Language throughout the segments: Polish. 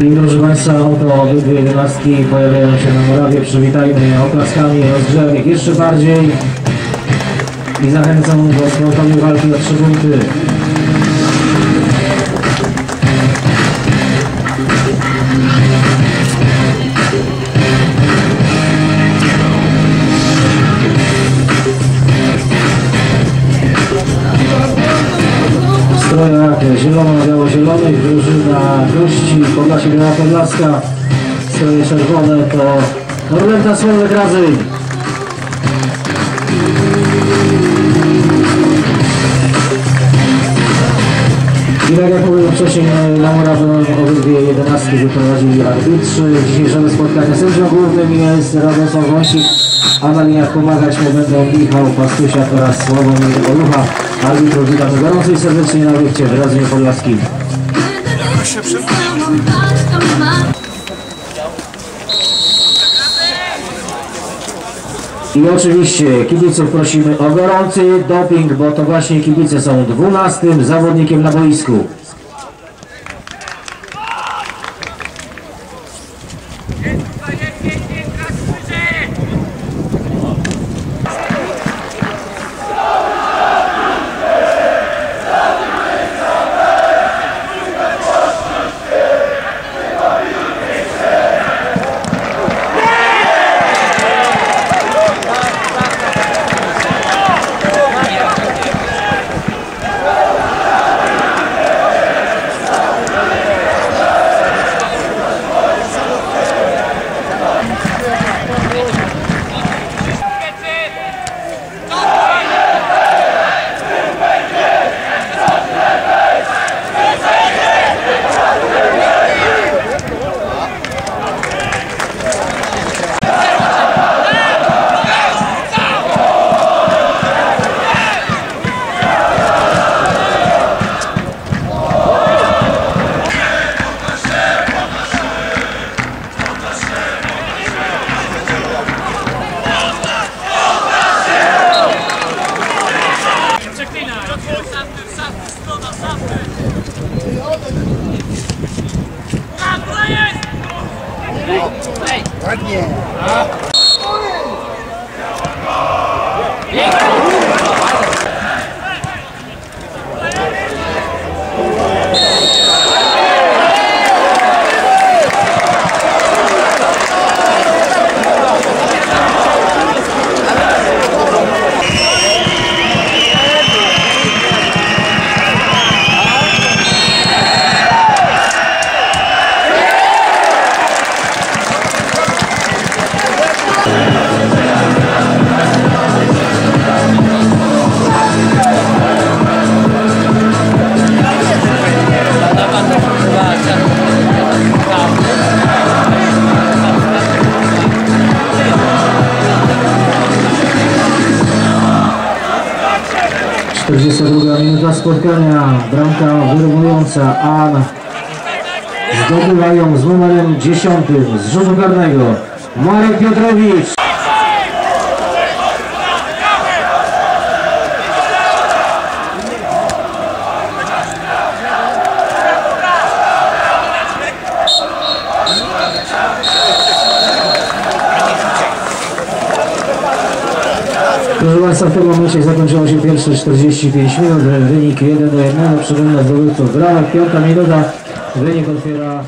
I proszę Państwa, oto obydwie jedenastki pojawiają się na murawie. Przywitajmy oklaskami, rozgrzewamy ich jeszcze bardziej i zachęcam do sportowej walki o trzy punkty. W strojach zielono-biało-zielonych drużyna gości Podlasie Biała Podlaska. Stroje czerwone to Norlenta Słowek Radzyń. I tak jak mówiłem wcześniej, na murawę obydwie jedenastki wyprowadzili arbitrzy. Dzisiejszego spotkania sędzią głównym jest Radosław Wąsik, a na liniach pomagać mu będą Michał Pastusiak oraz Sławomir Olucha. Arbitrów witamy gorąco i serdecznie na obiekcie w Radzynie Podlaskim. I oczywiście kibiców prosimy o gorący doping, bo to właśnie kibice są dwunastym zawodnikiem na boisku. Yeah. Druga minuta spotkania, bramka wyrównująca, a zdobywają z numerem 10 z rzutu karnego Marek Piotrowicz. Tym momencie zakończyło się pierwsze 45 minut. Wynik 1 do 1. Przypomnę zdobywców bramek. Piąta minuta. Wynik otwiera...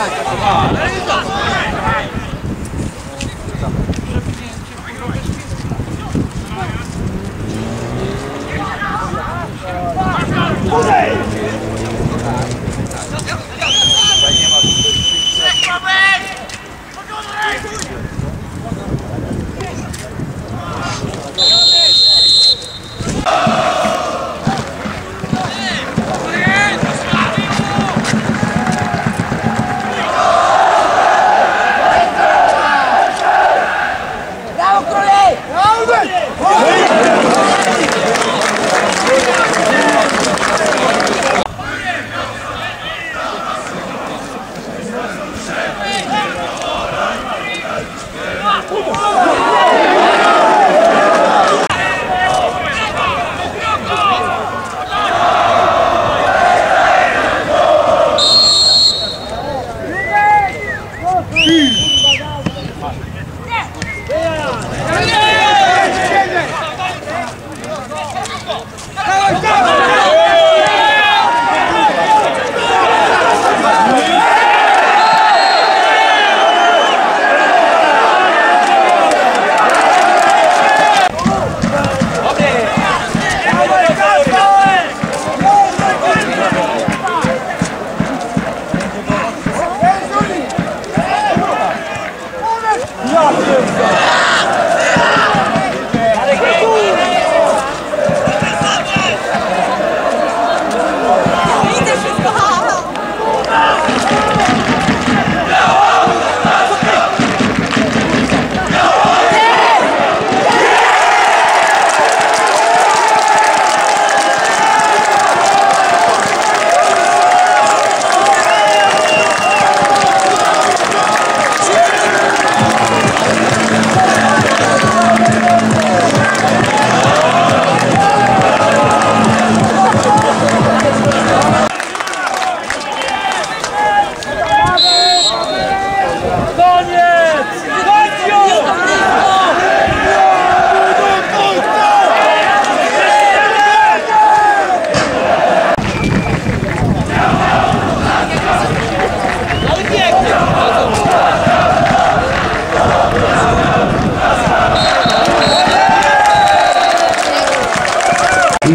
Brawo, króli!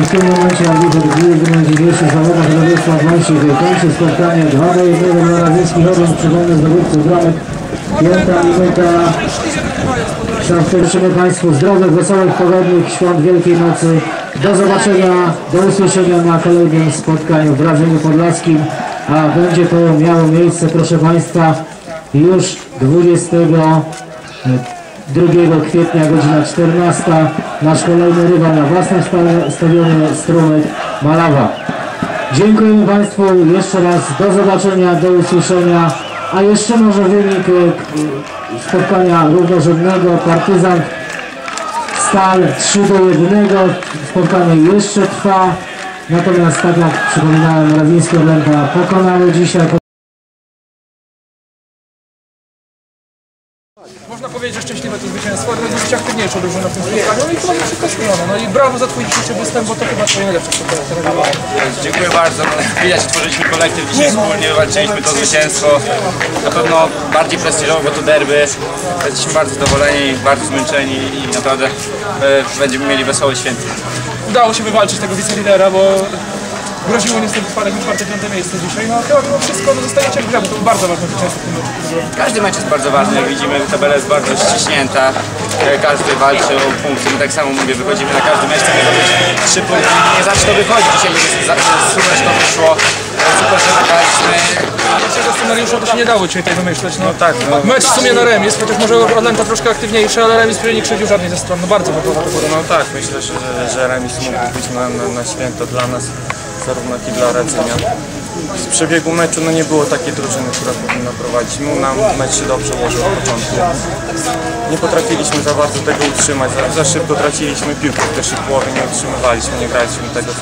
W tym momencie arbiter Gwiazdy będzie pierwszy zawodach Radosław Wąsik kończy spotkanie 2 do 1 dla Radziecki Orlen przypomnę zdobywców bramek. Piąta minuta. Życzymy Państwu zdrowych, wesołych, pogodnych świąt Wielkiej Nocy. Do zobaczenia, do usłyszenia na kolejnym spotkaniu w Wrażeniu Podlaskim. A będzie to miało miejsce, proszę Państwa, już 20 2 kwietnia godzina 14 nasz kolejny rywal na własnym sta- stadionie Strumyk Malawa. Dziękujemy Państwu jeszcze raz, do zobaczenia, do usłyszenia, a jeszcze może wynik e, spotkania równorzędnego Partyzant Stal 3 do 1, spotkanie jeszcze trwa, natomiast tak jak przypominałem, Rawiński Orlęta pokonały dzisiaj Można powiedzieć, że szczęśliwe to zwycięstwo, aktywniejszą drużyną w tym spotkaniu i chyba nie wszystko spełnione. No i brawo za Twój dzisiejszy występ, bo to chyba Twoje najlepsze spotkanie. Dziękuję bardzo. No, widać, stworzyliśmy kolektyw, dzisiaj wspólnie wywalczyliśmy to zwycięstwo. Na pewno bardziej prestiżowe, bo to derby. Jesteśmy bardzo zadowoleni, bardzo zmęczeni i naprawdę e, będziemy mieli wesołe święty. Udało się wywalczyć tego wicelidera, bo groziło niestety spadek na czwarte, piąte miejsce dzisiaj. No chyba mimo wszystko no, zostajecie w grze, bo to był bardzo ważne zwycięstwo w tym meczu. Każdy mecz jest bardzo ważny, jak widzimy tabela jest bardzo ściśnięta. E, Każdy walczy o punkty. My tak samo mówię, wychodzimy na każdy mecz, chcemy zdobyć trzy punkty. Nie zawsze to wychodzi. Dzisiaj super to wyszło. E, Super, że nagraliśmy. Pierwszego scenariusza to się nie dało dzisiaj tutaj wymyśleć. No, tak, Mecz w sumie na remis, chociaż może Orlęta troszkę aktywniejszy, ale remis nie krzywdził żadnej ze stron. No bardzo było. No tak, myślę, że, że remis mógł być na, na, na święto dla nas, zarówno dla Radzynia. Z przebiegu meczu no nie było takiej drużyny, która powinna prowadzić. Mu nam mecz się dobrze ułożył od początku. Nie potrafiliśmy za bardzo tego utrzymać, za, za szybko traciliśmy piłkę w pierwszej połowie, nie utrzymywaliśmy, nie graliśmy tego, co,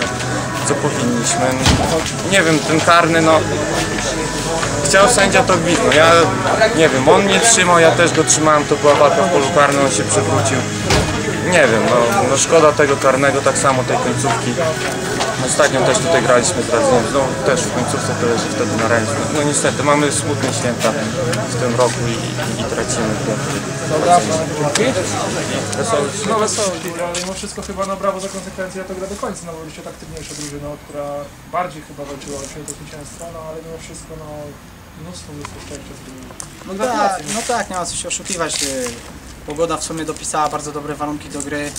co powinniśmy. No, nie wiem, ten karny, no chciał sędzia to gwizdno. Ja nie wiem, on mnie trzymał, ja też go trzymałem, to była walka w polu karnym, on się przewrócił. Nie wiem, no, no szkoda tego karnego, tak samo tej końcówki. Ostatnio też tutaj graliśmy z Radzynem, no też w końcówce tyle, że wtedy na ręce. No niestety, mamy smutne święta w tym roku i, i tracimy punkty. Dobra, dzięki. No wesoło, ale mimo wszystko chyba no brawo za konsekwencje, ja to gra do końca, no bo byliście tak aktywniejsza drużyna, która bardziej chyba walczyła o święto zwycięstwa, no ale mimo wszystko no mnóstwo, mnóstwo szczęścia zrobiło. No Tak, gratulacje. no tak, nie ma co się oszukiwać. y, Pogoda w sumie dopisała bardzo dobre warunki do gry.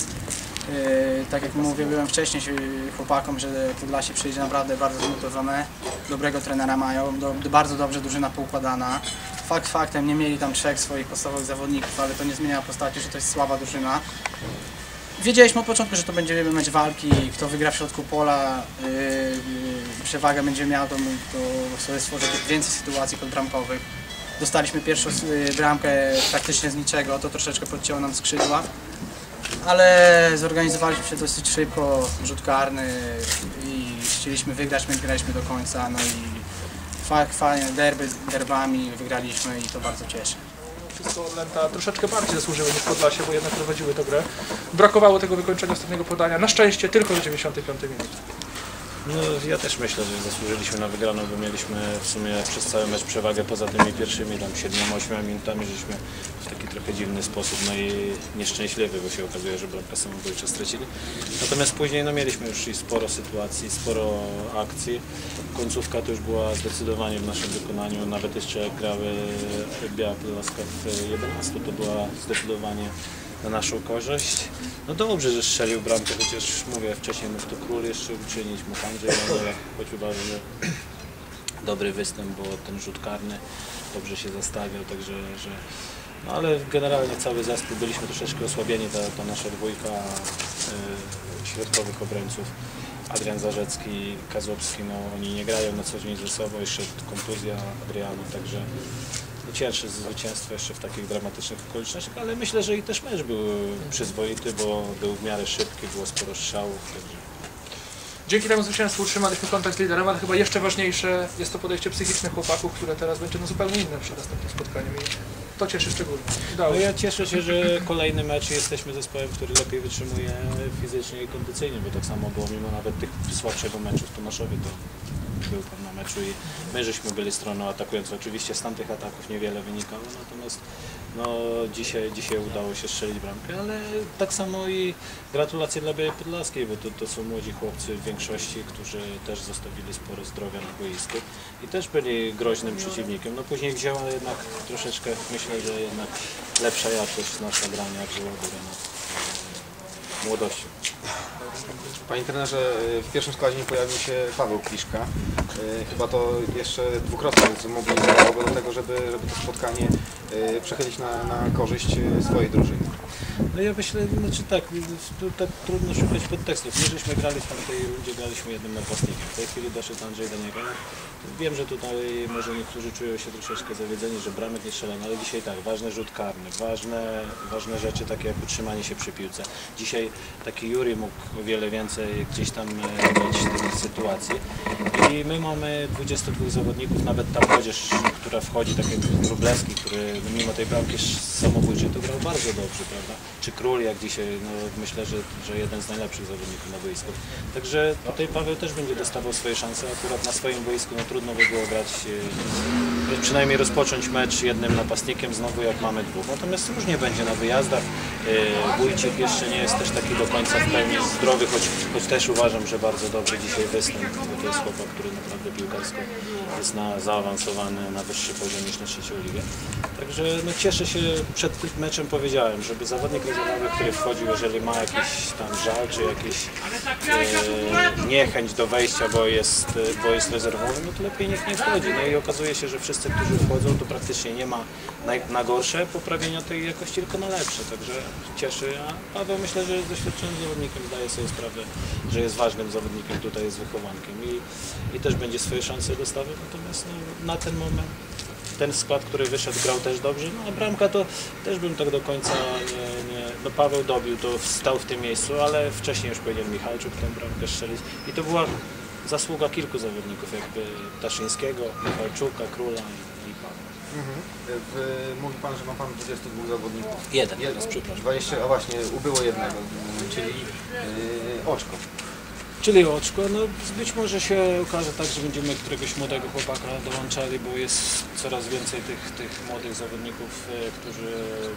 Y, Tak jak mówiłem wcześniej chłopakom, że Podlasie przyjdzie naprawdę bardzo zmotywowane. Dobrego trenera mają, do, bardzo dobrze drużyna poukładana. Fakt faktem, nie mieli tam trzech swoich podstawowych zawodników, ale to nie zmienia postaci, że to jest słaba drużyna. Wiedzieliśmy od początku, że to będzie mecz walki, kto wygra w środku pola, yy, yy, przewagę będzie miał, to, to sobie stworzy więcej sytuacji podbramkowych. Dostaliśmy pierwszą yy, bramkę praktycznie z niczego, to troszeczkę podcięło nam skrzydła. Ale zorganizowaliśmy się dosyć szybko, rzut karny i chcieliśmy wygrać, my graliśmy do końca, no i fa- fajnie, derby z derbami wygraliśmy i to bardzo cieszy. Wszystko Orlęta troszeczkę bardziej zasłużyły niż Podlasie, bo jednak prowadziły tę grę. Brakowało tego wykończenia ostatniego podania, na szczęście tylko do 95 minut. No, ja też myślę, że zasłużyliśmy na wygraną, bo mieliśmy w sumie przez cały mecz przewagę poza tymi pierwszymi tam 7-8 minutami, żeśmy w taki trochę dziwny sposób, no i nieszczęśliwy, bo się okazuje, że bramkę samobójczą stracili. Natomiast później no, mieliśmy już i sporo sytuacji, sporo akcji. Końcówka to już była zdecydowanie w naszym wykonaniu, nawet jeszcze grały Biała Podlaska w 11, to była zdecydowanie na naszą korzyść. No dobrze, że strzelił bramkę, chociaż mówię, wcześniej mógł to król jeszcze uczynić, mógł Andrzej Janowek, choć uważam, że dobry występ, bo ten rzut karny dobrze się zastawiał, także że no ale generalnie cały zespół byliśmy troszeczkę osłabieni, ta, ta nasza dwójka y, środkowych obrońców. Adrian Zarzecki, Kazłowski, no oni nie grają na co dzień ze sobą, jeszcze kontuzja Adrianu, także cięższe zwycięstwo jeszcze w takich dramatycznych okolicznościach, ale myślę, że i też mecz był przyzwoity, bo był w miarę szybki, było sporo strzałów, Dzięki temu zwycięstwu utrzymaliśmy kontakt z liderem, ale chyba jeszcze ważniejsze jest to podejście psychiczne chłopaków, które teraz będzie no zupełnie inne przed następnym spotkaniem to cieszy szczególnie. Udało No się. ja cieszę się, że kolejny mecz jesteśmy zespołem, który lepiej wytrzymuje fizycznie i kondycyjnie, bo tak samo było mimo nawet tych słabszego meczu w Tomaszowie, to był pan na meczu i my żeśmy byli stroną atakującą. Oczywiście z tamtych ataków niewiele wynikało, natomiast no, dzisiaj, dzisiaj udało się strzelić bramkę, ale tak samo i gratulacje dla Białej Podlaskiej, bo to, to są młodzi chłopcy w większości, którzy też zostawili sporo zdrowia na boisku i też byli groźnym przeciwnikiem. No później wzięła jednak troszeczkę, myślę, że jednak lepsza jakość nasza grania jak Żołobura nad młodością. Panie trenerze, w pierwszym składzie nie pojawił się Paweł Kliszka. E, Chyba to jeszcze dwukrotnie zmobilizowało go do tego, żeby, żeby to spotkanie e, przechylić na, na korzyść swojej drużyny. No ja myślę, znaczy tak, tu tak trudno szukać podtekstów. My żeśmy grali w tamtej rundzie, graliśmy jednym napastnikiem. W tej chwili doszedł Andrzej do niego. Wiem, że tutaj może niektórzy czują się troszeczkę zawiedzeni, że bramek nie strzelano, ale dzisiaj tak, ważny rzut karny, ważne, ważne rzeczy takie jak utrzymanie się przy piłce. Dzisiaj taki Juri mógł o wiele więcej gdzieś tam e, mieć tych sytuacji. I my mamy 22 zawodników, nawet ta młodzież, która wchodzi, tak jak Wróblewski, który mimo tej bramki samobójczej to grał bardzo dobrze, prawda? Czy Król, jak dzisiaj, no myślę, że, że jeden z najlepszych zawodników na boisku. Także tutaj Paweł też będzie dostawał swoje szanse, akurat na swoim boisku no, trudno by było grać, e, przynajmniej rozpocząć mecz jednym napastnikiem, znowu jak mamy dwóch. Natomiast różnie będzie na wyjazdach. E, Wójcik jeszcze nie jest też taki do końca w pełni zdrowy, choć, choć też uważam, że bardzo dobry dzisiaj występ, bo to jest chłopak, który naprawdę piłkarsko jest na, zaawansowany na wyższy poziom niż na trzecią ligę. Także no, cieszę się, przed tym meczem powiedziałem, żeby zawodnik rezerwowy, który wchodził, jeżeli ma jakiś tam żal, czy jakiś e, niechęć do wejścia, bo jest, bo jest rezerwowy, no to lepiej niech nie wchodzi. No i okazuje się, że wszyscy, którzy wchodzą, to praktycznie nie ma na, na gorsze poprawienia tej jakości, tylko na lepsze. Także cieszy. A Paweł myślę, że jest doświadczonym zawodnikiem, zdaje sobie sprawę, że jest ważnym zawodnikiem tutaj, jest wychowankiem i, i też będzie swoje szanse dostawał. Natomiast no, na ten moment ten skład, który wyszedł, grał też dobrze, no a bramka to też bym tak do końca nie, nie no Paweł dobił, to stał w tym miejscu, ale wcześniej już powinien Michalczuk tę bramkę strzelić i to była zasługa kilku zawodników, jakby Taszyńskiego, Michalczuka, Króla i, i Pawła. W, mówi Pan, że ma Pan 22 zawodników. Jeden, Jeden, teraz, przepraszam. 20, a właśnie, ubyło jednego, czyli e, oczko. Czyli oczko, no być może się okaże tak, że będziemy któregoś młodego chłopaka dołączali, bo jest coraz więcej tych, tych młodych zawodników, e, którzy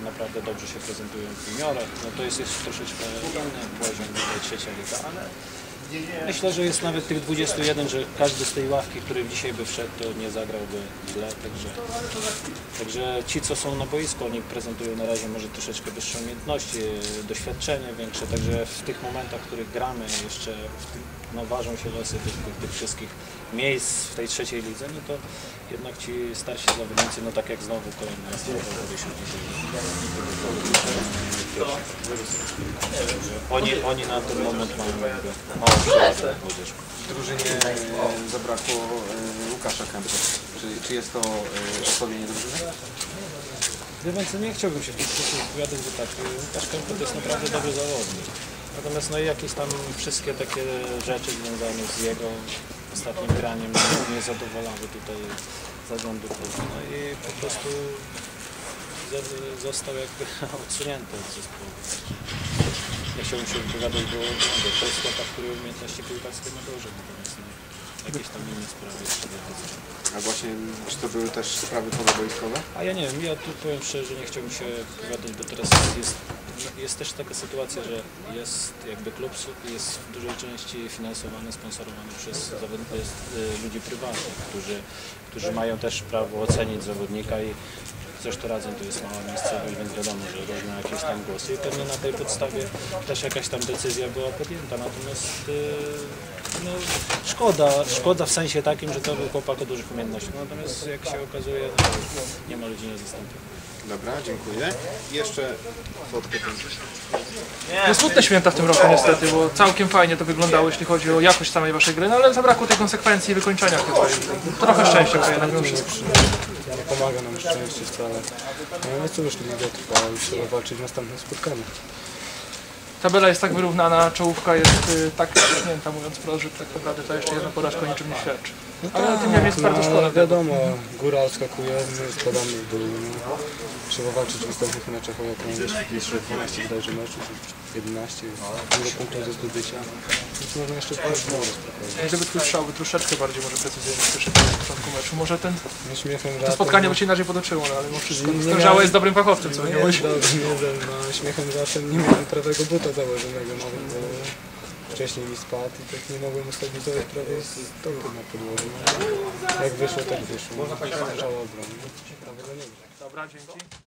naprawdę dobrze się prezentują w juniorach. No to jest jeszcze troszeczkę inny poziom, trzecia liga, ale myślę, że jest nawet tych 21, że każdy z tej ławki, który dzisiaj by wszedł, to nie zagrałby źle, także, także ci, co są na boisku, oni prezentują na razie może troszeczkę wyższe umiejętności, doświadczenie większe, także w tych momentach, w których gramy jeszcze, no, ważą się losy tych, tych wszystkich miejsc w tej trzeciej lidze, no to jednak ci starsi zawodnicy, no tak jak znowu kolejny raz Także oni, oni na ten moment mają jakby nad młodzieżą. W drużynie e, zabrakło e, Łukasza Kępy. Czy, czy jest to e, osłabienie drużyny? Wie pan co, nie chciałbym się w sposób wypowiadać, bo tak, Łukasz Kępa to jest naprawdę dobry zawodnik. Natomiast no i jakieś tam wszystkie takie rzeczy związane z jego ostatnim graniem nie zadowalały tutaj zarządu klubu. No i po prostu został jakby odsunięty od zespołu. nie chciałbym się wypowiadać, bo bo to jest chłopak, który umiejętności piłkarskie ma duże, natomiast no, jakieś tam inne sprawy jeszcze do decyzji. A właśnie, czy to były też sprawy pozaboiskowe? A ja nie wiem, ja tu powiem szczerze, że nie chciałbym się wypowiadać, bo teraz jest, jest też taka sytuacja, że jest jakby klub jest w dużej części finansowany, sponsorowany przez jest, y, ludzi prywatnych, którzy, którzy mają też prawo ocenić zawodnika i coś to razem to jest mała miejscowość, więc wiadomo, że różne jakieś tam głosy. I pewnie na tej podstawie też jakaś tam decyzja była podjęta, natomiast y, no, szkoda, szkoda w sensie takim, że to był chłopak o dużych umiejętnościach, natomiast jak się okazuje, no, nie ma ludzi niezastąpionych. Dobra, dziękuję. I jeszcze fotkę. No smutne święta w tym roku niestety, bo całkiem fajnie to wyglądało, jeśli chodzi o jakość samej waszej gry, no ale zabrakło tej konsekwencji i wykończenia chyba. i Trochę szczęścia to jednak mimo wszystko. Nie pomaga nam szczęście wcale. No ale cóż, liga trwa i trzeba walczyć w następnym spotkaniu. Tabela jest tak wyrównana, czołówka jest y, tak wciśnięta, mówiąc wprost, że tak naprawdę to jeszcze jedna porażka niczym nie świadczy. Ale tym niemniej jest bardzo szkoda. No, wiadomo, góra odskakuje, my spadamy w dół. No. Trzeba walczyć w następnych meczach o jakąś jeszcze 12 bodajże meczów, 11, dużo punktów do zdobycia. Więc można jeszcze spokojnie. Gdyby twój strzał był troszeczkę bardziej może precyzyjny przyszedł na początku meczu, może ten, No to spotkanie no, by się inaczej potoczyło, no, ale mimo wszystko. Miałem- jest dobrym fachowcem, co nie nie, nie, no, śmiechem żartem nie miałem prawego buta założonego nawet, bo wcześniej mi spadł i tak nie mogłem ustabilizować prawie stopy na podłodze. No, jak wyszło, tak wyszło. Prawie do niego. Dobra, dzięki.